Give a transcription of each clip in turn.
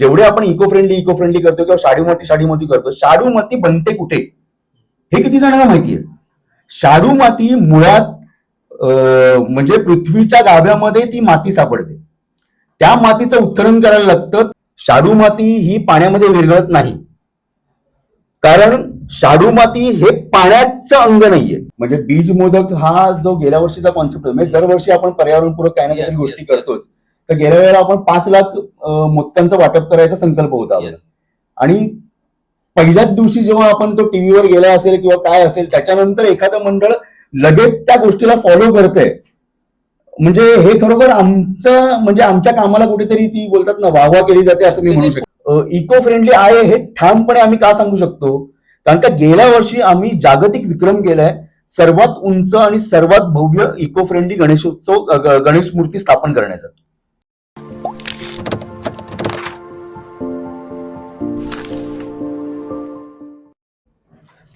जेवढे आपण eco friendly eco friendly करतो किंवा शाडू माती शाडू माती करतो शाडू माती बनते कुठे? हे किती जणांना माहिती आहे शाडू माती मुळात म्हणजे पृथ्वीच्या गाभ्यामध्ये ती माती सापडते. त्या मातीचं उत्खनन करायला लागतं. शाडू माती ही पाण्यामध्ये विरघळत नाही. कारण शाडू माती हे पाण्याचं अंग नाहीये. म्हणजे बीज मोदक हा जो गेल्या वर्षीचा कॉन्सेप्ट आहे म्हणजे दरवर्षी आपण पर्यावरणपूरक काही ना काही गोष्टी करतोच. तर गेल्या वेळेला आपण पाच लाख मोदकांचं वाटप करायचा संकल्प होता. आणि पहिल्याच दिवशी जेव्हा आपण तो टीव्हीवर गेला असेल किंवा काय असेल त्याच्यानंतर एखादं मंडळ लगेच त्या गोष्टीला फॉलो करतंय. म्हणजे हे खरोखर आमचं म्हणजे आमच्या कामाला कुठेतरी ती बोलतात ना वाहवा केली जाते असं मी म्हणू शकतो. इको फ्रेंडली आहे हे ठामपणे आम्ही का सांगू शकतो? कारण का गेल्या वर्षी आम्ही जागतिक विक्रम केलाय सर्वात उंच आणि सर्वात भव्य इको फ्रेंडली गणेशोत्सव गणेश मूर्ती स्थापन करण्याचा.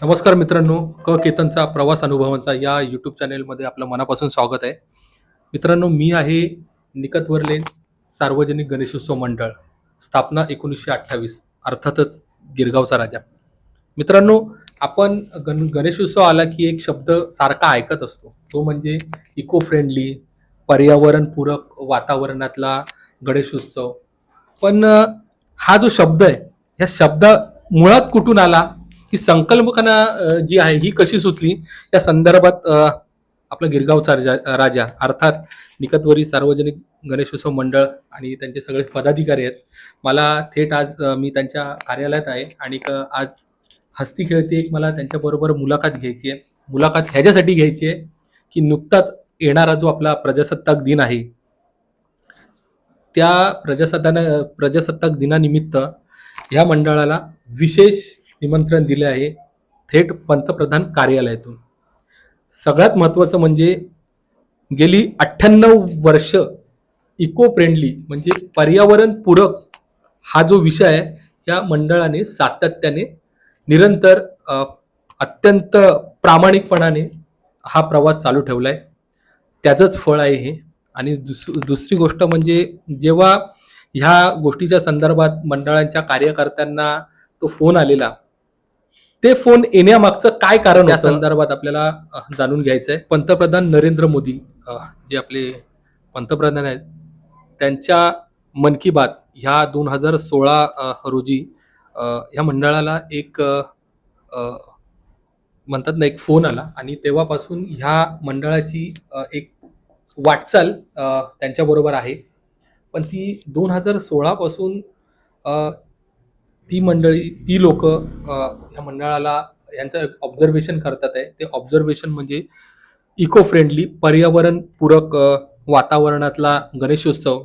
नमस्कार मित्रांनो क केतनचा प्रवास अनुभवांचा या यूट्यूब चॅनेलमध्ये आपलं मनापासून स्वागत आहे. मित्रांनो मी आहे निकतवरले सार्वजनिक गणेशोत्सव मंडळ स्थापना एकोणीसशे अठ्ठावीस अर्थातच गिरगावचा राजा. मित्रांनो आपण गण गणेशोत्सव आला की एक शब्द सारखा ऐकत असतो. तो म्हणजे इको फ्रेंडली पर्यावरणपूरक वातावरणातला गणेशोत्सव. पण हा जो शब्द आहे ह्या शब्द मुळात कुठून आला? ही संकल्पना जी आहे ही कशी सुचली? या संदर्भात आपला गिरगावचा राजा राजा अर्थात निकतवरी सार्वजनिक गणेशोत्सव मंडळ आणि त्यांचे सगळे पदाधिकारी आहेत. मला थेट आज मी त्यांच्या कार्यालयात आहे आणि क- आज हस्ती खेळते एक मला त्यांच्याबरोबर मुलाखत घ्यायची आहे. मुलाखत ह्याच्यासाठी घ्यायची आहे की नुकताच येणारा जो आपला प्रजासत्ताक दिन आहे त्या प्रजासत्ताना प्रजासत्ताक दिनानिमित्त ह्या मंडळाला विशेष निमंत्रण दिले आहे थेट पंतप्रधान कार्यालयातून. सगळ्यात महत्त्वाचं म्हणजे गेली अठ्ठ्याण्णव वर्ष इको फ्रेंडली म्हणजे पर्यावरणपूरक हा जो विषय आहे या मंडळाने सातत्याने निरंतर अत्यंत प्रामाणिकपणाने हा प्रवास चालू ठेवला आहे त्याचंच फळ आहे हे. आणि दुस दुसरी गोष्ट म्हणजे जेव्हा ह्या गोष्टीच्या संदर्भात मंडळांच्या कार्यकर्त्यांना तो फोन आलेला ते फोन येण्यामागचं काय कारण या संदर्भात आपल्याला जाणून घ्यायचं आहे पंतप्रधान नरेंद्र मोदी जे आपले पंतप्रधान आहेत त्यांच्या मन की बात ह्या दोन हजार सोळा रोजी ह्या मंडळाला एक म्हणतात ना एक फोन आला आणि तेव्हापासून ह्या मंडळाची एक वाटचाल त्यांच्याबरोबर आहे. पण ती दोन हजार सोळापासून ती मंडळी ती लोक ह्या मंडळाला यांचं ऑब्झर्वेशन करतात आहे. ते ऑब्झर्वेशन म्हणजे इको फ्रेंडली पर्यावरणपूरक वातावरणातला गणेशोत्सव.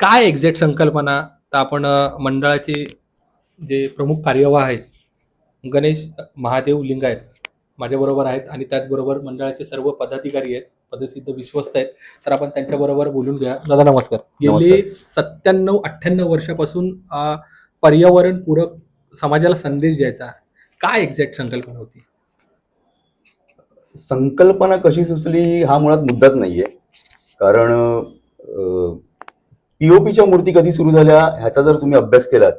काय एक्झॅक्ट संकल्पना? तर आपण मंडळाचे जे प्रमुख कार्यवाह आहेत गणेश महादेव लिंगायत माझ्याबरोबर आहेत आणि त्याचबरोबर मंडळाचे सर्व पदाधिकारी आहेत पदसिद्ध विश्वस्त आहेत. तर आपण त्यांच्याबरोबर बोलून घ्या. दादा नमस्कार. गेले सत्त्याण्णव अठ्ठ्याण्णव वर्षापासून पर्यावरणपूरक समाजाला संदेश द्यायचा. काय एक्झॅक्ट संकल्पना होती? संकल्पना कशी सुचली हा मुळात मुद्दाच नाहीये. कारण पीओपीच्या मूर्ती कधी सुरू झाल्या ह्याचा जर तुम्ही अभ्यास केलात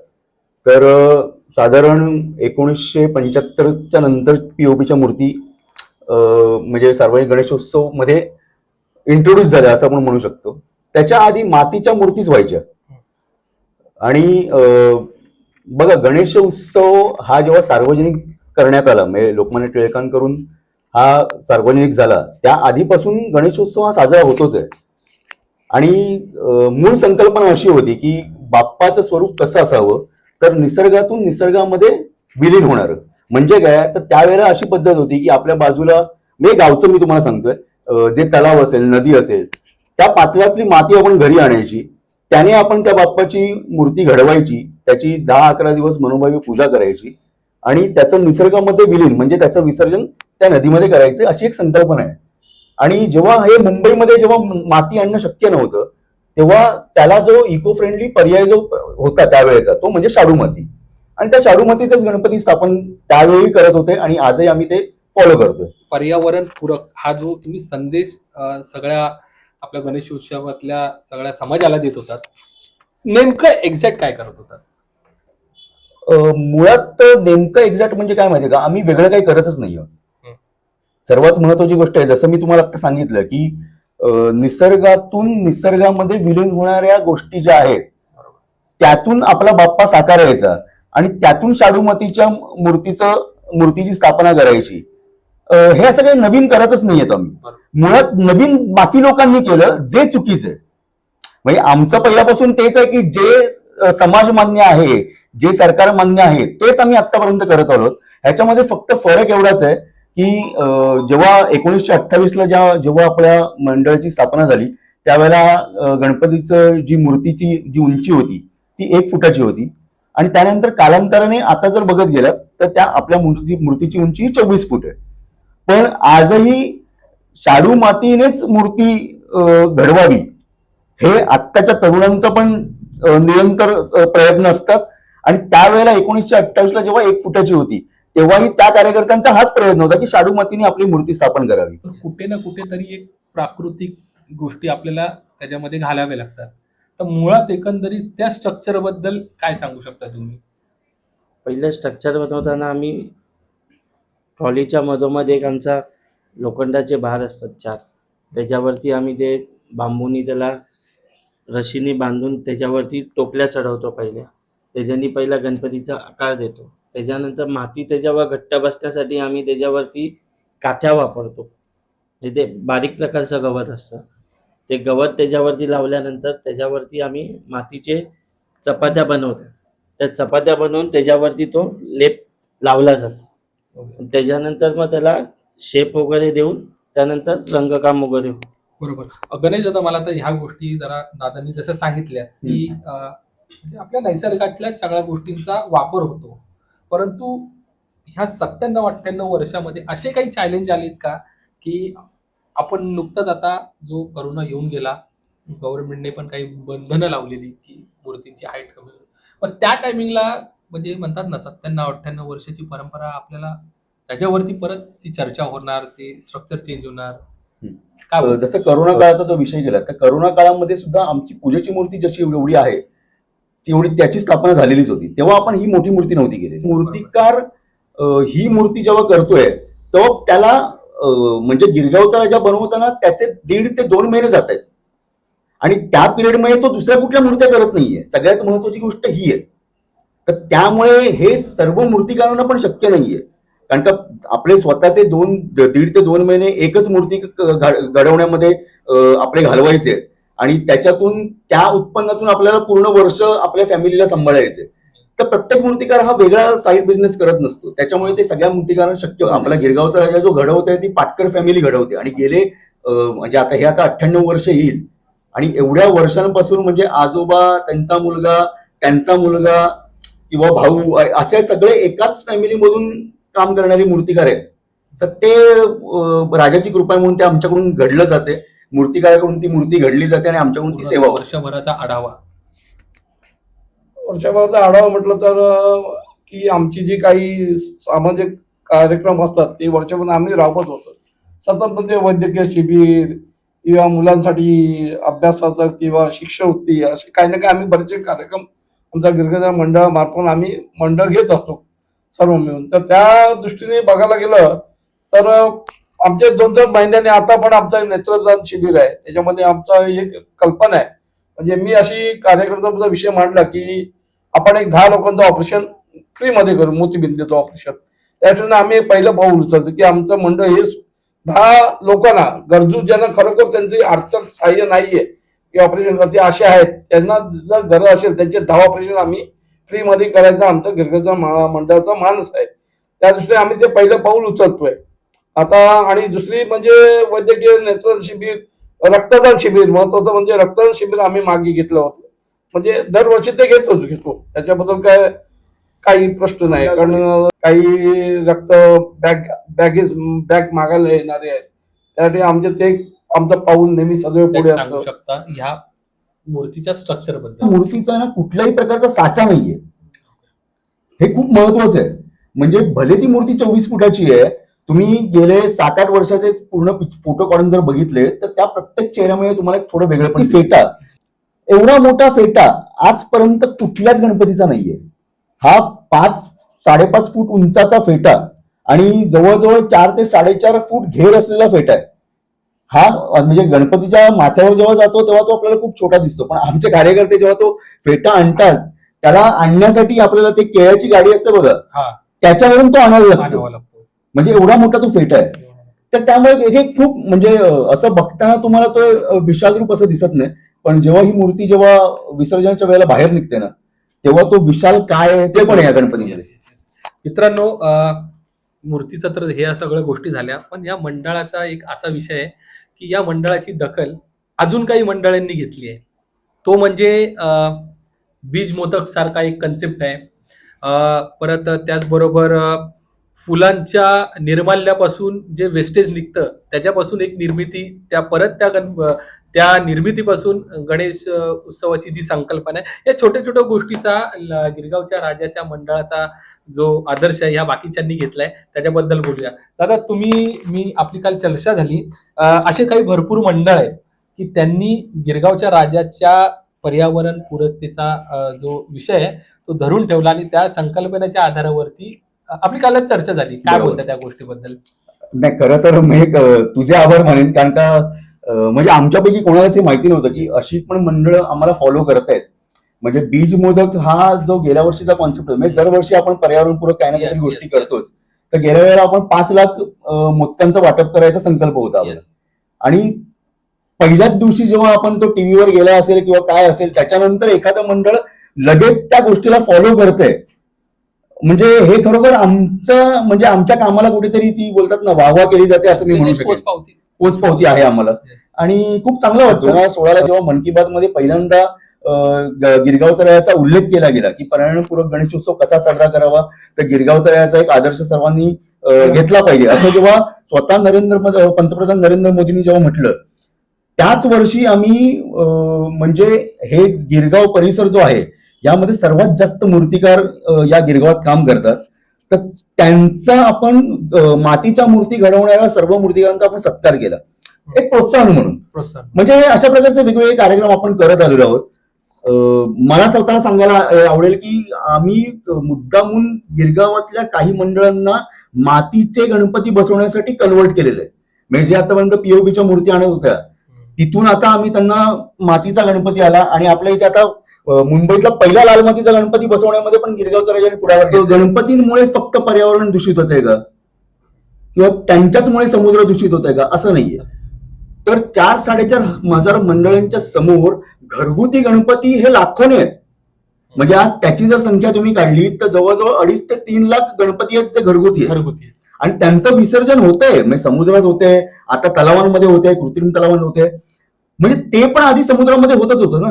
तर साधारण एकोणीसशे पंच्याहत्तरच्या नंतर पीओपीच्या मूर्ती म्हणजे सार्वजनिक गणेशोत्सवमध्ये इंट्रोड्यूस झाल्या असं आपण म्हणू शकतो. त्याच्या आधी मातीच्या मूर्तीच व्हायच्या. आणि बघा गणेश उत्सव हा जेव्हा सार्वजनिक करण्यात आला म्हणजे लोकमान्य टिळकांकडून हा सार्वजनिक झाला त्या आधीपासून गणेशोत्सव हा साजरा होतोच आहे. आणि मूळ संकल्पना अशी होती की बाप्पाचं स्वरूप कसं असावं तर निसर्गातून निसर्गामध्ये विलीन होणार. म्हणजे काय? तर त्यावेळेला अशी पद्धत होती की आपल्या बाजूला म्हणजे गावचं मी तुम्हाला सांगतोय जे तलाव असेल नदी असेल त्या पातळ्यातली माती आपण घरी आणायची त्याने आपण त्या बाप्पाची मूर्ती घडवायची त्याची दहा अकरा दिवस मनोभावी पूजा करायची आणि त्याचं निसर्गामध्ये विलीन म्हणजे त्याचं विसर्जन त्या नदीमध्ये करायचं अशी एक संकल्पना आहे. आणि जेव्हा हे मुंबईमध्ये जेव्हा माती आणणं शक्य नव्हतं तेव्हा त्याला जो इको फ्रेंडली पर्याय जो होता त्यावेळेचा तो म्हणजे शाडू माती. आणि त्या शाडू गणपती स्थापन त्यावेळी करत होते आणि आजही आम्ही ते फॉलो करतोय. पर्यावरण पूरक हा जो तुम्ही संदेश सगळ्या आपल्या गणेश उत्सवातल्या सगळ्या समाजाला देत होतात नेमकं एक्झॅक्ट काय करत होता मुळात नेमकं एक्झॅक्ट म्हणजे काय माहितीये का? आम्ही वेगळं काही करतच नाही आहोत. सर्वात महत्वाची गोष्ट आहे जसं मी तुम्हाला आता सांगितलं की निसर्गातून निसर्गामध्ये विलीन होणाऱ्या गोष्टी ज्या आहेत त्यातून आपला बाप्पा साकार यायचा आणि त्यातून शाडूमातीच्या मूर्तीचं मूर्तीची स्थापना करायची. हे असं काही नवीन करतच नाही येत आम्ही मुळात नवीन बाकी लोकांनी केलं जे चुकीचं आहे. म्हणजे आमचं पहिल्यापासून तेच आहे की जे अ, समाज मान्य आहे जे सरकार मान्य आहे तेच आम्ही आतापर्यंत करत आलो ह्याच्यामध्ये फक्त फरक एवढाच आहे की जेव्हा एकोणीसशे अठ्ठावीसला ज्या जेव्हा आपल्या मंडळाची स्थापना झाली त्यावेळेला गणपतीचं जी मूर्तीची जी उंची होती ती एक फुटाची होती. आणि त्यानंतर कालांतराने आता जर बघत गेलं तर त्या आपल्या मूर्ती मूर्तीची उंची चोवीस फूट आहे. पण आजही शाडू मातीनेच मूर्ती घडवावी हे आत्ताच्या तरुणांचा पण निरंतर प्रयत्न असतात. आणि त्यावेळेला एकोणीसशे अठ्ठावीसला जेव्हा एक फुटाची होती तेव्हाही त्या कार्यकर्त्यांचा हाच प्रयत्न होता की शाडू मातीने आपली मूर्ती स्थापन करावी. पण कुठे ना कुठेतरी एक प्राकृतिक गोष्टी आपल्याला त्याच्यामध्ये घालाव्या लागतात. तर मुळात एकंदरीत त्या स्ट्रक्चरबद्दल काय सांगू शकता तुम्ही? पहिलं स्ट्रक्चर बनवताना आम्ही ट्रॉलीच्या मधोमध एक आमचा लोखंडाचे भार असतात चार. त्याच्यावरती आम्ही ते बांबूनी त्याला रशीने बांधून त्याच्यावरती टोपल्या चढवतो पहिल्या. त्याच्यानी पहिला गणपतीचा आकार देतो. त्याच्यानंतर माती त्याच्यावर घट्ट बसण्यासाठी आम्ही त्याच्यावरती काथ्या वापरतो. हे ते बारीक प्रकारचं गवत असतं. ते गवत त्याच्यावरती लावल्यानंतर त्याच्यावरती आम्ही मातीचे चपात्या बनवतो. त्या चपात्या बनवून त्याच्यावरती तो लेप लावला जातो. त्याच्यानंतर मग त्याला शेप वगैरे देऊन त्यानंतर रंगकाम वगैरे. बरोबर. गणेश दादा मला तर ह्या गोष्टी जरा दादांनी जसं सांगितल्या की आपल्या नैसर्गातल्या सगळ्या गोष्टींचा वापर होतो परंतु ह्या सत्त्याण्णव अठ्ठ्याण्णव वर्षामध्ये असे काही चॅलेंज आलेत का की आपण नुकताच आता जो करोना येऊन गेला गव्हर्नमेंटने पण काही बंधनं लावलेली की मूर्तींची हाईट कमी. पण त्या टायमिंगला म्हणजे म्हणतात ना सत्त्याण्णव अठ्ठ्याण्णव वर्षाची परंपरा आपल्याला त्याच्यावरती परत ती चर्चा होणार ते स्ट्रक्चर चेंज होणार. काय? जसं करोना काळाचा जो विषय गेला तर करोना काळामध्ये सुद्धा आमची पूजेची मूर्ती जशी एवढी आहे तेवढी त्याची स्थापना झालेलीच होती. तेव्हा आपण ही मोठी मूर्ती नव्हती केलेली. मूर्तिकार ही मूर्ती जेव्हा करतोय तेव्हा त्याला म्हणजे गिरगावचा राजा बनवताना त्याचे दीड ते दोन महिने जात आहेत आणि त्या पिरियडमध्ये तो दुसऱ्या कुठल्या मूर्त्या करत नाहीये. सगळ्यात महत्वाची गोष्ट ही आहे. तर त्यामुळे हे सर्व मूर्तिकारांना पण शक्य नाहीये. कारण का आपले स्वतःचे दोन दीड ते दोन महिने एकच मूर्ती घडवण्यामध्ये आपले घालवायचे. आहेत. आणि त्याच्यातून त्या उत्पन्नातून आपल्याला पूर्ण वर्ष आपल्या फॅमिलीला सांभाळायचे. तर प्रत्येक मूर्तिकार हा वेगळा साईड बिझनेस करत नसतो. त्याच्यामुळे ते सगळ्या मूर्तिकारांना शक्य आपला गिरगावचा राजा जो घडवतोय ती पाटकर फॅमिली घडवते. आणि गेले म्हणजे आता हे आता अठ्ठ्याण्णव वर्ष येईल. आणि एवढ्या वर्षांपासून म्हणजे आजोबा त्यांचा मुलगा त्यांचा मुलगा किंवा भाऊ असे सगळे एकाच फॅमिलीमधून काम करणारे मूर्तिकार आहेत. तर ते राजाची कृपा म्हणून ते आमच्याकडून घडलं जाते. मूर्तिकाराकडून ती मूर्ती घडली जाते आणि आमच्याकडून ती सेवा वर्षभराचा आढावा. वर्षभराचा आढावा म्हटलं तर की आमची जी काही सामाजिक कार्यक्रम असतात ते वर्षभर आम्ही राबवत होतो सतत म्हणजे वैद्यकीय शिबिर किंवा मुलांसाठी अभ्यासाचं किंवा शिष्यवृत्ती असे काही ना काही आम्ही बरेचसे कार्यक्रम आमच्या गिरगाजा मंडळामार्फत आम्ही मंडळ घेत असतो सर्व मिळून. तर त्या दृष्टीने बघायला गेलं तर आमचे दोन दोन महिन्याने आता पण आमचं नेत्रदान शिबिर आहे. त्याच्यामध्ये आमचा एक कल्पना आहे. म्हणजे मी अशी कार्यकर्त्याचा विषय मांडला की आपण एक दहा लोकांचं ऑपरेशन फ्रीमध्ये करू मोतीबिंदीचं ऑपरेशन. त्या आम्ही पहिलं पाऊल उचलतो की आमचं मंडळ हे दहा लोकांना गरजू ज्यांना खरोखर त्यांचे आर्थिक सहाय्य नाहीये की ऑपरेशन करते असे आहेत. त्यांना जर गरज असेल त्यांचे दहा ऑपरेशन आम्ही फ्रीमध्ये करायचं आमचं गिरगाचा मंडळाचा मानस आहे. त्या दृष्टीने आम्ही ते पहिलं पाऊल उचलतोय. आता आणि दुसरी म्हणजे वैद्यकीय नेत्रदान शिबिर रक्तदान शिबिर महत्वाचं म्हणजे रक्तदान शिबिर आम्ही मागे घेतलं होतं. म्हणजे दरवर्षी ते घेतोच घेतो. त्याच्याबद्दल काय काही प्रश्न नाही. कारण काही रक्त बॅग बॅगेज बॅग मागायला येणारे आहेत. त्यासाठी आमचे ते आमचं पाऊल नेहमी सदैव पुढे असतं. शकता ह्या मूर्तीच्या स्ट्रक्चरबद्दल. मूर्तीचा ना कुठल्याही प्रकारचा साचा नाहीये. हे खूप महत्वाचं आहे. म्हणजे भले ती मूर्ती चोवीस फुटाची आहे तुम्ही गेले सात आठ वर्षाचे पूर्ण फोटो काढून जर बघितले तर त्या प्रत्येक चेहऱ्यामध्ये तुम्हाला एक थोडं वेगळं पण फेटा. एवढा मोठा फेटा आजपर्यंत कुठल्याच गणपतीचा नाहीये. हा पाच साडेपाच फूट उंचाचा फेटा आणि जवळजवळ चार ते साडेचार फूट घेर असलेला फेटा आहे. हा म्हणजे गणपतीच्या माथ्यावर जेव्हा जातो तेव्हा तो आपल्याला खूप छोटा दिसतो. पण आमचे कार्यकर्ते जेव्हा तो फेटा आणतात त्याला आणण्यासाठी आपल्याला ते केळ्याची गाडी असते बघा. हा. त्याच्यावरून तो आणायला लागतो. म्हणजे एवढा मोठा तो फेटा आहे. तर त्यामुळे हे खूप म्हणजे असं बघताना तुम्हाला तो विशाल रूप असं दिसत नाही. पण जेव्हा ही मूर्ती जेव्हा विसर्जनाच्या वेळेला बाहेर निघते ना तेव्हा तो विशाल काय आहे ते पण या गणपतीमध्ये. मित्रांनो मूर्तीचं तर हे सगळ्या गोष्टी झाल्या पण या मंडळाचा एक असा विषय आहे की या मंडळाची दखल अजून काही मंडळांनी घेतली आहे. तो म्हणजे बीज मोदक सारखा एक कन्सेप्ट आहे. परत त्याचबरोबर फुलांच्या निर्माल्यापासून जे वेस्टेज निघतं त्याच्यापासून एक निर्मिती त्या परत त्या गण त्या निर्मितीपासून गणेश उत्सवाची जी संकल्पना आहे या छोट्या छोट्या गोष्टीचा ल- गिरगावच्या राजाच्या मंडळाचा जो आदर्श आहे ह्या बाकीच्यांनी घेतलाय त्याच्याबद्दल बोलूया. दादा तुम्ही मी आपली काल चर्चा झाली. असे काही भरपूर मंडळ आहेत की त्यांनी गिरगावच्या राजाच्या पर्यावरण पूरकतेचा जो विषय आहे तो धरून ठेवला आणि त्या संकल्पनेच्या आधारावरती आपली कालच चर्चा झाली काय. बोलता त्या गोष्टीबद्दल नाही खरं तर मी तुझे आभार मानेन कारण का म्हणजे आमच्यापैकी कोणालाच हे माहिती नव्हतं की अशी पण मंडळ आम्हाला फॉलो करतायत म्हणजे बीज मोदक हा जो गेल्या वर्षीचा कॉन्सेप्ट होता म्हणजे दरवर्षी आपण पर्यावरणपूरक काही ना काही गोष्टी. करतोच तर गेल्या वेळेला आपण पाच लाख मोदकांचं वाटप करायचा संकल्प होता. आणि पहिल्याच दिवशी जेव्हा आपण तो टीव्हीवर गेला असेल किंवा काय असेल त्याच्यानंतर एखादं मंडळ लगेच त्या गोष्टीला फॉलो करतंय म्हणजे हे खरोखर आमचं म्हणजे आमच्या कामाला कुठेतरी ती बोलतात ना वाहवा केली जाते असं मी म्हणू म्हणजे शकेन. पोचपावती पोचपावती आहे आम्हाला. आणि खूप चांगलं वाटतं दोन हजार सोळाला जेव्हा मन की बात मध्ये पहिल्यांदा गिरगाव तळ्याचा उल्लेख केला गेला की पर्यावरणपूरक गणेशोत्सव कसा साजरा करावा तर गिरगाव तळ्याचा एक आदर्श सर्वांनी अं, घेतला पाहिजे. असं जेव्हा स्वतः नरेंद्र पंतप्रधान नरेंद्र मोदींनी जेव्हा म्हटलं त्याच वर्षी आम्ही म्हणजे हे गिरगाव परिसर जो आहे यामध्ये सर्वात जास्त मूर्तिकार या गिरगावात काम करतात. तर त्यांचा आपण मातीच्या मूर्ती घडवणाऱ्या सर्व मूर्तिकारांचा आपण सत्कार केला. एक प्रोत्साहन म्हणून. प्रोत्साहन. म्हणजे अशा प्रकारचे वेगवेगळे कार्यक्रम आपण करत आलेलो आहोत. मला स्वतःला सांगायला आवडेल की आम्ही मुद्दामून गिरगावातल्या काही मंडळांना मातीचे गणपती बसवण्यासाठी कन्वर्ट केलेले आहे. म्हणजे जे आतापर्यंत पीओपीच्या मूर्ती आणत होत्या तिथून आता आम्ही त्यांना मातीचा गणपती आला आणि आपल्या इथे आता मुंबईतला पहिला लाल मातीचा गणपती बसवण्यामध्ये पण गिरगावचा राजाने पुढाकार घेतला. गणपतींमुळेच फक्त पर्यावरण दूषित होतंय का? किंवा त्यांच्याचमुळे समुद्र दूषित होतंय का? असं नाहीये. तर चार साडेचार हजार मंडळांच्या समोर घरगुती गणपती हे लाखोने आहेत. म्हणजे आज त्याची जर संख्या तुम्ही काढली तर जवळजवळ अडीच ते तीन लाख गणपती आहेत जे घरगुती आहेत. घरगुती आणि त्यांचं विसर्जन होतंय. म्हणजे समुद्रात होते आता तलावांमध्ये होते कृत्रिम तलावांमध्ये होते म्हणजे ते पण आधी समुद्रामध्ये होतच होतं ना.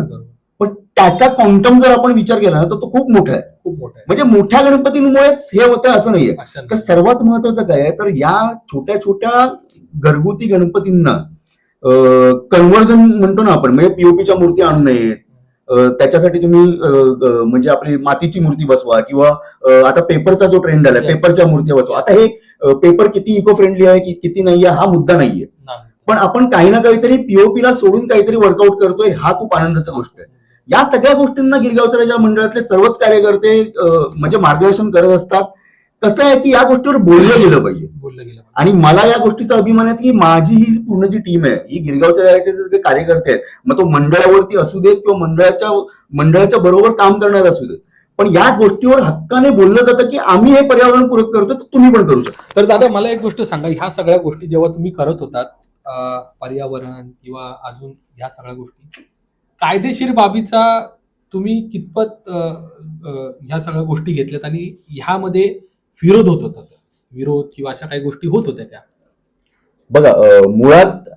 पण त्याचा क्वांटम जर आपण विचार केला ना तर तो खूप मोठा आहे. खूप मोठा आहे. म्हणजे मोठ्या गणपतींमुळेच हे होतं असं नाहीये. तर सर्वात महत्वाचं काय आहे तर या छोट्या छोट्या घरगुती गणपतींना कन्व्हर्जन म्हणतो ना आपण म्हणजे पीओपीच्या मूर्ती आणू नयेत. त्याच्यासाठी तुम्ही म्हणजे आपली मातीची मूर्ती बसवा किंवा आता पेपरचा जो ट्रेंड आलाय. पेपरच्या मूर्ती बसवा. आता हे पेपर किती इको फ्रेंडली आहे की किती नाहीये हा मुद्दा नाहीये. नाही. पण आपण काही ना काहीतरी पीओपीला सोडून काहीतरी वर्कआउट करतोय हा खूप आनंदाचा गोष्ट आहे. या सगळ्या गोष्टींना गिरगावच्या राजा मंडळातले सर्वच कार्यकर्ते म्हणजे मार्गदर्शन करत असतात. कसं आहे की या गोष्टीवर बोललं गेलं पाहिजे. बोललं गेलं आणि मला या गोष्टीचा अभिमान आहे की माझी ही पूर्ण जी टीम आहे ही गिरगावच्या राजाचे जे कार्यकर्ते आहेत मग तो मंडळावरती असू देत किंवा मंडळाच्या मंडळाच्या बरोबर काम करणारे असू देत. पण या गोष्टीवर हक्काने बोललं जातं की आम्ही हे पर्यावरण पूरक करतो तर तुम्ही पण करू शकता. तर दादा मला एक गोष्ट सांगा. ह्या सगळ्या गोष्टी जेव्हा तुम्ही करत होतात पर्यावरण किंवा अजून ह्या सगळ्या गोष्टी कायदेशीर बाबीचा तुम्ही कितपत ह्या सगळ्या गोष्टी घेतल्यात आणि ह्यामध्ये विरोध होत होता? विरोध किंवा अशा काही गोष्टी होत होत्या त्या? बघा मुळात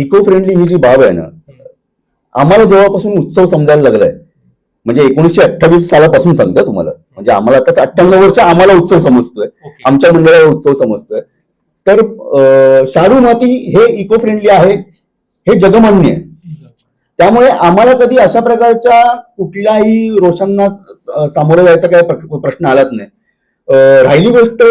इको फ्रेंडली ही जी बाब आहे ना आम्हाला जेव्हापासून उत्सव समजायला लागलाय म्हणजे एकोणीसशे अठ्ठावीस सालापासून सांगतो तुम्हाला म्हणजे आम्हाला आताच अठ्ठ्याण्णव वर्ष आम्हाला उत्सव समजतोय आमच्या मंडळाला उत्सव समजतोय. तर शाडू माती हे इको फ्रेंडली आहे हे जगमान्य आहे. त्यामुळे आम्हाला कधी अशा प्रकारच्या कुठल्याही रोषांना सामोरं जायचा काही प्रश्न आलाच नाही. राहिली गोष्ट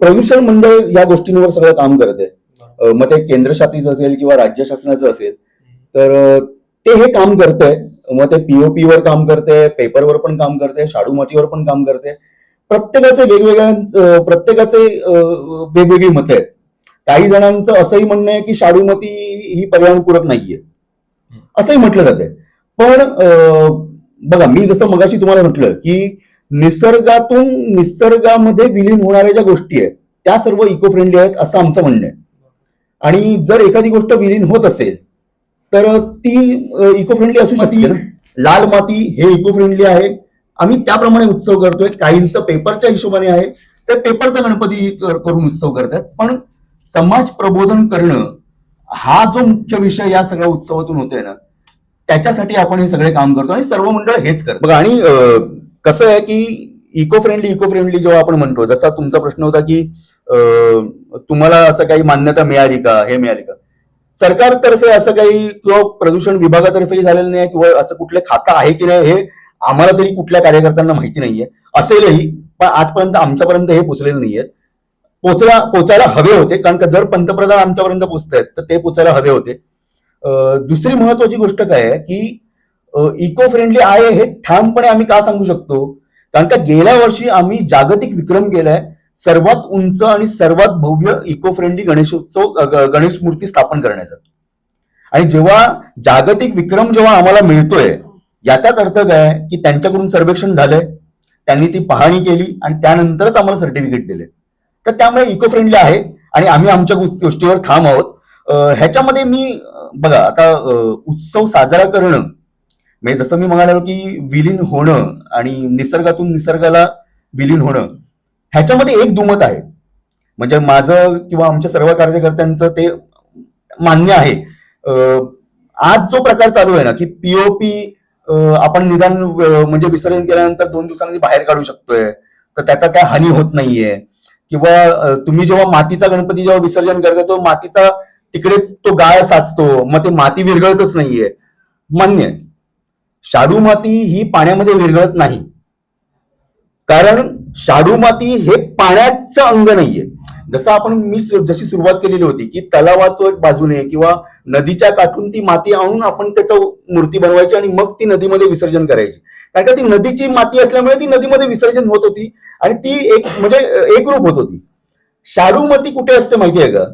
प्रदूषण मंडळ या गोष्टींवर सगळं काम करते आहे. मग ते केंद्र शासित असेल किंवा राज्य शासनाचं असेल तर ते हे काम करतंय. मग ते पीओपी वर काम करते पेपरवर पण काम करते शाडू मातीवर पण काम करते प्रत्येकाचे वेगवेगळ्या प्रत्येकाचे वेगवेगळी मतं आहेत. काही जणांचं असंही म्हणणं आहे की शाडूमती ही पर्यावरणपूरक नाहीये. असंही म्हटलं जाते पण बघा मी जसं मगाशी तुम्हाला म्हटलं की निसर्गातून निसर्गामध्ये विलीन होणाऱ्या ज्या गोष्टी आहेत त्या सर्व इको फ्रेंडली आहेत असं आमचं म्हणणं आहे. आणि जर एखादी गोष्ट विलीन होत असेल तर ती इको फ्रेंडली असू शकते लाल माती हे इको फ्रेंडली आहे. आम्ही त्याप्रमाणे उत्सव करतोय. काहींचं पेपरच्या हिशोबाने आहे. ते पेपरचा गणपती कर- करून उत्सव करतात. पण समाज प्रबोधन करणं हा जो मुख्य विषय या सगळ्या उत्सवातून होतोय ना त्याच्यासाठी आपण हे सगळे काम करतो आणि सर्व मंडळ हेच करतो बघा आणि कसं आहे की इको फ्रेंडली इको फ्रेंडली जेव्हा आपण म्हणतो जसा तुमचा प्रश्न होता की तुम्हाला असं काही मान्यता मिळाली का हे मिळाली का? सरकारतर्फे असं काही किंवा प्रदूषण विभागातर्फे झालेलं नाही किंवा असं कुठलं खातं आहे की नाही हे आम्हाला तरी कुठल्या कार्यकर्त्यांना माहिती नाहीये. असेलही पण आजपर्यंत आमच्यापर्यंत हे पोचलेलं नाहीये. पोचला पोचायला हवे होते कारण का जर पंतप्रधान आमच्यापर्यंत पोचत आहेत तर ते पोचायला हवे होते. दुसरी महत्वाची गोष्ट काय आहे की इको फ्रेंडली आहे हे ठामपणे आम्ही का सांगू शकतो? कारण का गेल्या वर्षी आम्ही जागतिक विक्रम केलाय सर्वात उंच आणि सर्वात भव्य इको फ्रेंडली गणेशोत्सव गणेश मूर्ती स्थापन करण्याचा. आणि जेव्हा जागतिक विक्रम जेव्हा आम्हाला मिळतोय याचाच अर्थ काय की त्यांच्याकडून सर्वेक्षण झालंय त्यांनी ती पाहणी केली आणि त्यानंतरच आम्हाला सर्टिफिकेट दिले. तर त्यामुळे इको फ्रेंडली आहे आणि आम्ही आमच्या गोष्टीवर ठाम आहोत. ह्याच्यामध्ये मी बघा आता उत्सव साजरा करणं म्हणजे जसं मी म्हणालो की विलीन होणं आणि निसर्गातून निसर्गाला विलीन होणं ह्याच्यामध्ये एक दुमत आहे. म्हणजे माझं किंवा आमच्या सर्व कार्यकर्त्यांचं ते मान्य आहे. आज जो प्रकार चालू आहे ना की पीओपी आपण निदान म्हणजे विसर्जन केल्यानंतर दोन दिवसांनी बाहेर काढू शकतोय तर त्याचा काय हानी होत नाहीये. किंवा तुम्ही जेव्हा मातीचा गणपती जेव्हा विसर्जन करता तो मातीचा तिकडेच तो गाळ साचतो मग ते माती विरघळतच नाहीये. मान्य. आहे शाडू माती ही पाण्यामध्ये विरघळत नाही. कारण शाडू माती हे पाण्याचं अंग नाहीये. जसं आपण मी जशी सुरुवात केलेली होती की तलावात एक बाजूने किंवा नदीच्या काठून ती माती आणून आपण त्याचं मूर्ती बनवायची आणि मग ती नदीमध्ये विसर्जन करायची. कारण का ती नदीची माती असल्यामुळे ती नदीमध्ये विसर्जन होत होती आणि ती एक म्हणजे एकरूप होत होती. शाडू माती कुठे असते माहिती आहे का?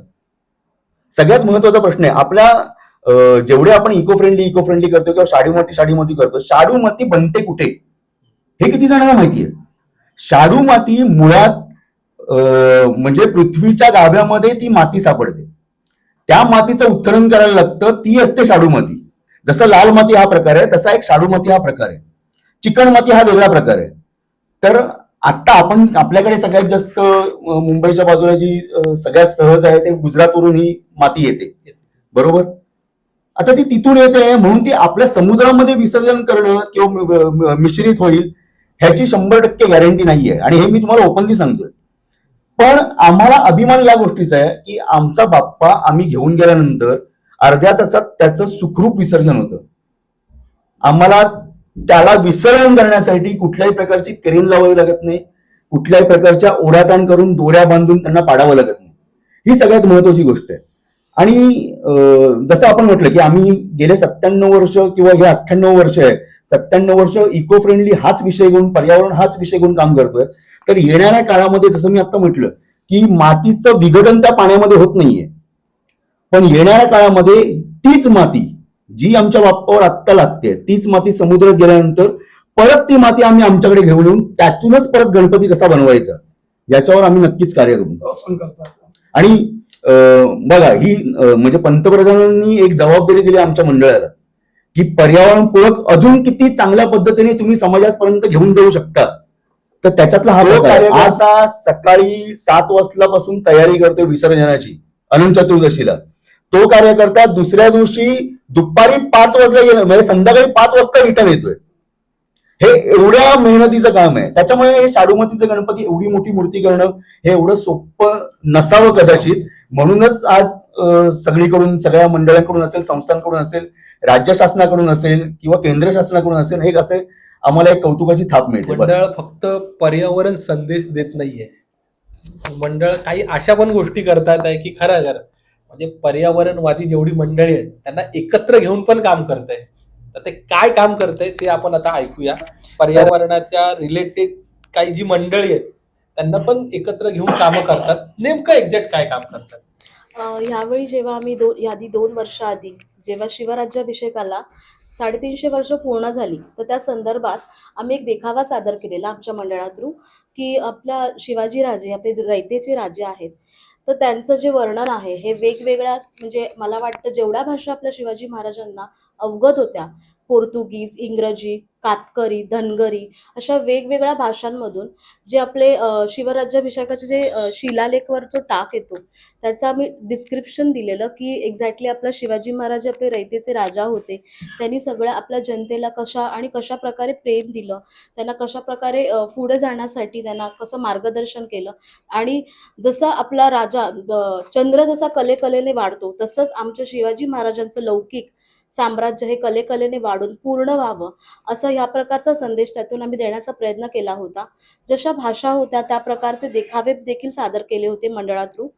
सगळ्यात महत्त्वाचा प्रश्न आहे आपल्या जेवढे आपण इको फ्रेंडली इको फ्रेंडली करतो किंवा शाडू माती करतो शाडू माती बनते कुठे? हे किती जणांना माहिती आहे शाडू माती मुळात अं, म्हणजे पृथ्वीच्या गाभ्यामध्ये ती माती सापडते. त्या मातीचं उत्खनन करायला लागतं ती असते शाडू माती. जसं लाल माती हा प्रकार आहे तसा एक शाडू माती हा प्रकार आहे. चिकण माती हा वेगळा प्रकार आहे. तर आता आपण आपल्याकडे सगळ्यात जास्त मुंबईच्या बाजूला जी सगळ्यात सहज आहे ते गुजरातवरून ही माती येते. बरोबर? आता ती तिथून येते म्हणून ती आपल्या समुद्रामध्ये विसर्जन करणं किंवा मिश्रित होईल ह्याची शंभर टक्के गॅरंटी नाहीये आणि हे मी तुम्हाला ओपनली सांगतोय. पण आम्हाला अभिमान या गोष्टीचा आहे की आमचा बाप्पा आम्ही घेऊन गेल्यानंतर अर्ध्या तासात त्याचं सुखरूप विसर्जन होतं. आम्हाला त्याला विसरण करण्यासाठी कुठल्याही प्रकारची क्रेन लावावी लागत नाही. कुठल्याही प्रकारच्या ओढाताण करून दोऱ्या बांधून त्यांना पाडावं लागत नाही. ही सगळ्यात महत्वाची गोष्ट आहे. आणि अं, जसं आपण म्हटलं की आम्ही गेले सत्त्याण्णव वर्ष किंवा हे अठ्ठ्याण्णव वर्ष आहे. सत्त्याण्णव वर्ष इको फ्रेंडली हाच विषय घेऊन पर्यावरण हाच विषय घेऊन काम करतोय. तर येणाऱ्या काळामध्ये जसं मी आता म्हटलं की मातीचं विघटन त्या पाण्यामध्ये होत नाहीये. पण येणाऱ्या काळामध्ये तीच माती जी आमच्या बाप्पावर आत्ता लागते तीच माती समुद्रात गेल्यानंतर परत ती माती आम्ही आमच्याकडे घेऊन येऊन त्यातूनच परत गणपती कसा बनवायचा याच्यावर आम्ही नक्कीच कार्य करू. संकल्प आणि बघा ही म्हणजे पंतप्रधानांनी एक जबाबदारी दिली आमच्या मंडळाला की पर्यावरणपूरक अजून किती चांगल्या पद्धतीने तुम्ही समाजापर्यंत घेऊन जाऊ शकता. तर त्याच्यातला हा हा सकाळी सात वाजल्यापासून तयारी करतोय विसर्जनाची अनंत चतुर्दशीला. तो कार्यकर्ता दुसऱ्या दिवशी दुपारी पाच वाजता गेलं म्हणजे संध्याकाळी पाच वाजता रिटर्न येतोय. हे एवढ्या मेहनतीचं काम आहे. त्याच्यामुळे हे शाडूमतीचं गणपती एवढी मोठी मूर्ती करणं हे एवढं सोपं नसावं कदाचित. म्हणूनच आज सगळीकडून सगळ्या मंडळांकडून असेल संस्थांकडून असेल राज्य शासनाकडून असेल किंवा केंद्र शासनाकडून असेल हे असे आम्हाला एक कौतुकाची थाप मिळते. मंडळ फक्त पर्यावरण संदेश देत नाहीये. मंडळ काही अशा पण गोष्टी करतात आहे की खरं खरं. म्हणजे पर्यावरणवादी जेवढी मंडळी आहेत त्यांना एकत्र घेऊन पण काम करत आहे तर ते काय काम करतंय ते आपण आता ऐकूया. पर्यावरणाच्या रिलेटेड काही जी मंडळी आहेत त्यांना पण एकत्र घेऊन कामं करतात. नेमकं एक्झॅक्ट काय काम करतात? यावेळी जेव्हा आम्ही दोन यादी दोन वर्ष आधी जेव्हा शिवराज्याभिषेकाला साडेतीनशे वर्ष पूर्ण झाली तर त्या संदर्भात आम्ही एक देखावा सादर केलेला आमच्या मंडळा थ्रू की आपल्या शिवाजी राजे आपले जे रयतेचे राजे आहेत तर त्यांचं जे वर्णन आहे हे वेगवेगळ्या म्हणजे मला वाटतं जेवढ्या भाषा आपल्या शिवाजी महाराजांना अवगत होत्या पोर्तुगीज इंग्रजी कातकरी धनगरी अशा वेगवेगळ्या भाषांमधून जे आपले शिवराज्याभिषेकाचे जे शिलालेखवर जो टाक येतो त्याचं आम्ही डिस्क्रिप्शन दिलेलं की एक्झॅक्टली आपला शिवाजी महाराज आपले रयतेचे राजा होते. त्यांनी सगळ्या आपल्या जनतेला कशा आणि कशा प्रकारे प्रेम दिलं त्यांना कशा प्रकारे पुढे जाण्यासाठी त्यांना कसं मार्गदर्शन केलं आणि जसा आपला राजा चंद्र जसा कलेकलेने वाढतो तसंच आमच्या शिवाजी महाराजांचं लौकिक साम्राज्य हे कलेकलेने वाढून पूर्ण व्हावं असं ह्या प्रकारचा संदेश त्यातून आम्ही देण्याचा प्रयत्न केला होता. जशा भाषा होत्या त्या प्रकारचे देखावे देखील सादर केले होते मंडळा थ्रू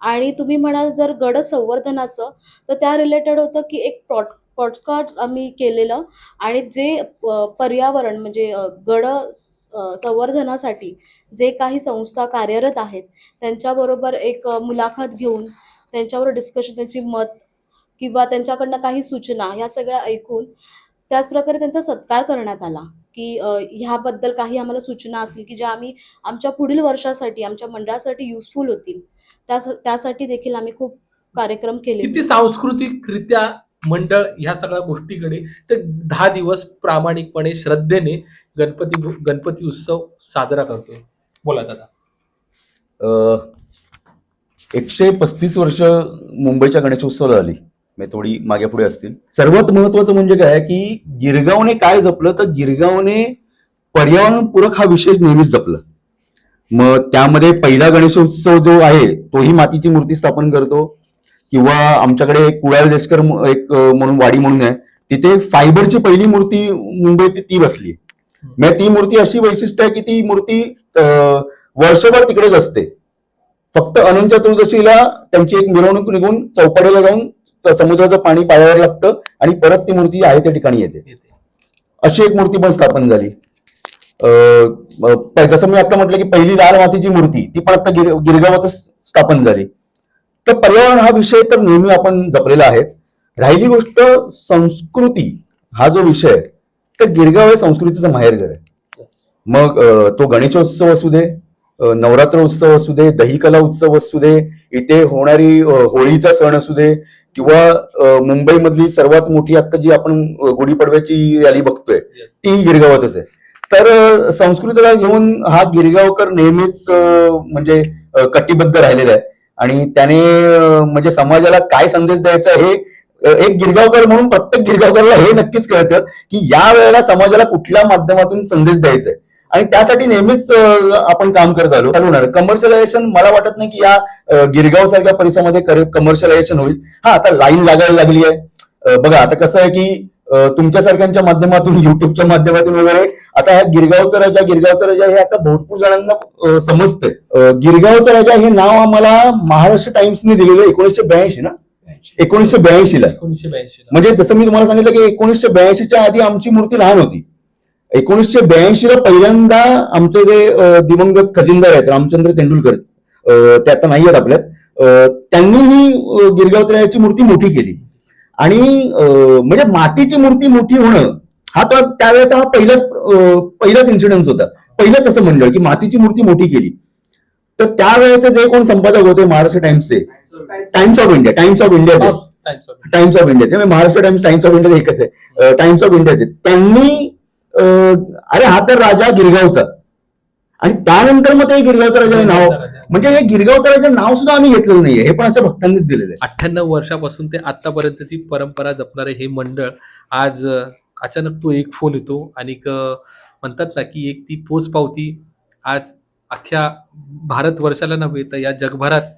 आणि तुम्ही म्हणाल जर गड संवर्धनाचं तर त्या रिलेटेड होतं की एक पॉट पॉडकास्ट आम्ही केलेलं आणि जे पर्यावरण म्हणजे गड संवर्धनासाठी जे काही संस्था कार्यरत आहेत त्यांच्याबरोबर एक मुलाखत घेऊन त्यांच्यावर डिस्कशन त्यांची मत किंवा त्यांच्याकडनं काही सूचना ह्या सगळ्या ऐकून त्याचप्रकारे त्यांचा सत्कार करण्यात आला की ह्याबद्दल काही आम्हाला सूचना असतील की ज्या आम्ही आमच्या पुढील वर्षासाठी आमच्या मंडळासाठी युजफुल होतील. त्यास त्यासाठी देखील आम्ही खूप कार्यक्रम केले. किती सांस्कृतिकरित्या मंडळ ह्या सगळ्या गोष्टीकडे ते दहा दिवस प्रामाणिकपणे श्रद्धेने गणपती गणपती उत्सव साजरा करतो बोला दादा. अ, एकशे पस्तीस वर्ष मुंबईच्या गणेशोत्सवाला झाली म्हणजे थोडी मागे पुढे असतील. सर्वात महत्वाचं म्हणजे काय की गिरगावने काय जपलं तर गिरगावने पर्यावरणपूरक हा विषय नेहमीच जपला. मग त्यामध्ये पहिला गणेशोत्सव जो आहे तोही मातीची मूर्ती स्थापन करतो. किंवा आमच्याकडे एक कुळाल देशकर एक म्हणून वाडी म्हणून आहे. तिथे फायबरची पहिली मूर्ती मुंबईत ती बसली. म्हणजे ती मूर्ती अशी वैशिष्ट्य आहे की ती मूर्ती वर्षभर तिकडेच असते. फक्त अनंत चतुर्दशीला त्यांची एक मिरवणूक निघून चौपाटीला जाऊन समुद्राचं पाणी पायावर लागतं आणि परत ती मूर्ती आहे त्या ठिकाणी येते. अशी एक मूर्ती पण स्थापन झाली. जसं मी आता म्हटलं की पहिली लाल मातीची मूर्ती ती पण आता गिर गिरगावातच स्थापन झाली. तर पर्यावरण हा विषय तर नेहमी आपण जपलेला आहेच. राहिली गोष्ट संस्कृती हा जो विषय तर गिरगाव हे संस्कृतीचं माहेरघर आहे. मग तो गणेशोत्सव असू दे नवरात्र उत्सव असू दे दहीकला उत्सव असू दे इथे होणारी होळीचा सण असू दे किंवा मुंबईमधली सर्वात मोठी आता जी आपण गुढीपाडव्याची रॅली बघतोय. ती गिरगावातच आहे. तर संस्कृतीला घेऊन हा गिरगावकर नेहमीच म्हणजे कटिबद्ध राहिलेला आहे. आणि त्याने म्हणजे समाजाला काय संदेश द्यायचा आहे हे एक गिरगावकर म्हणून प्रत्येक गिरगावकरला हे नक्कीच कळतं की या वेळेला समाजाला कुठल्या माध्यमातून संदेश द्यायचा आहे आणि त्यासाठी नेहमीच आपण काम करत आलो. चालवणार कमर्शियलायझेशन मला वाटत नाही की या गिरगाव सारख्या परिसरामध्ये कमर्शियलायझेशन होईल. हा आता लाईन लागायला लागली आहे. बघा आता कसं आहे की तुमच्यासारख्यांच्या माध्यमातून युट्यूबच्या माध्यमातून वगैरे आता ह्या गिरगावचा राजा गिरगावचा राजा हे आता भरपूर जणांना समजतंय. गिरगावचा राजा हे नाव आम्हाला महाराष्ट्र टाइम्सने दिलेलं एकोणीसशे ब्याऐंशी ना? एकोणीसशे ब्याऐंशी ला एकोणीसशे ब्याऐंशी म्हणजे जसं मी तुम्हाला सांगितलं की एकोणीसशे ब्याऐंशीच्या आधी आमची मूर्ती लहान होती. एकोणीसशे ब्याऐंशी ला पहिल्यांदा आमचे जे दिवंगत खजिनदार आहेत रामचंद्र तेंडुलकर ते आता नाही आहेत आपल्यात त्यांनी ही गिरगावतरायाची मूर्ती मोठी केली. आणि म्हणजे मातीची मूर्ती मोठी होणं हा तर त्यावेळेचा हा पहिलाच पहिलाच इन्सिडेन्स होता. पहिलंच असं मंडळ की मातीची मूर्ती मोठी केली. तर त्यावेळेचे जे कोण संपादक होते Maharashtra टाइम्सचे Times of India Times of इंडियाचे टाइम्स ऑफ इंडियाचे म्हणजे Maharashtra Times Times of India एकच आहे. टाइम्स ऑफ इंडियाचे त्यांनी अरे हा तर राजा गिरगावचा. आणि त्यानंतर मग ते गिरगावचा राजा नाव म्हणजे हे गिरगावचा राजा नाव सुद्धा आम्ही घेतलेलं नाहीये. हे पण असं भक्तांनीच दिलेलं आहे. अठ्ठ्याण्णव वर्षापासून ते आतापर्यंतची परंपरा जपणारे हे मंडळ आज अचानक तो एक फोन येतो आणि म्हणतात ना की एक ती पोचपावती आज अख्ख्या भारतवर्षाला नव्हे तर या जगभरात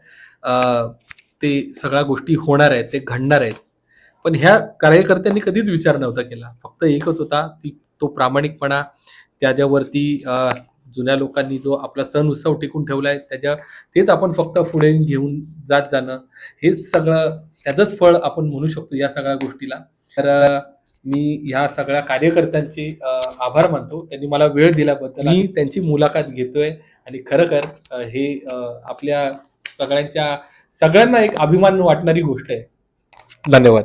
ते सगळ्या गोष्टी होणार आहेत ते घडणार आहेत. पण ह्या कार्यकर्त्यांनी कधीच विचार नव्हता केला. फक्त एकच होता ती तो प्रामाणिकपणा त्याच्यावरती जुन्या लोकांनी जो आपला सण उत्सव टिकून ठेवलाय त्याच्या तेच आपण फक्त पुढे घेऊन जात जाणं हेच सगळं त्याचंच फळ आपण म्हणू शकतो या सगळ्या गोष्टीला. तर मी ह्या सगळ्या कार्यकर्त्यांचे आभार मानतो. त्यांनी मला वेळ दिल्याबद्दल मी त्यांची मुलाखत घेतोय. आणि खरोखर अ, हे आपल्या सगळ्यांच्या सगळ्यांना एक अभिमान वाटणारी गोष्ट आहे. धन्यवाद.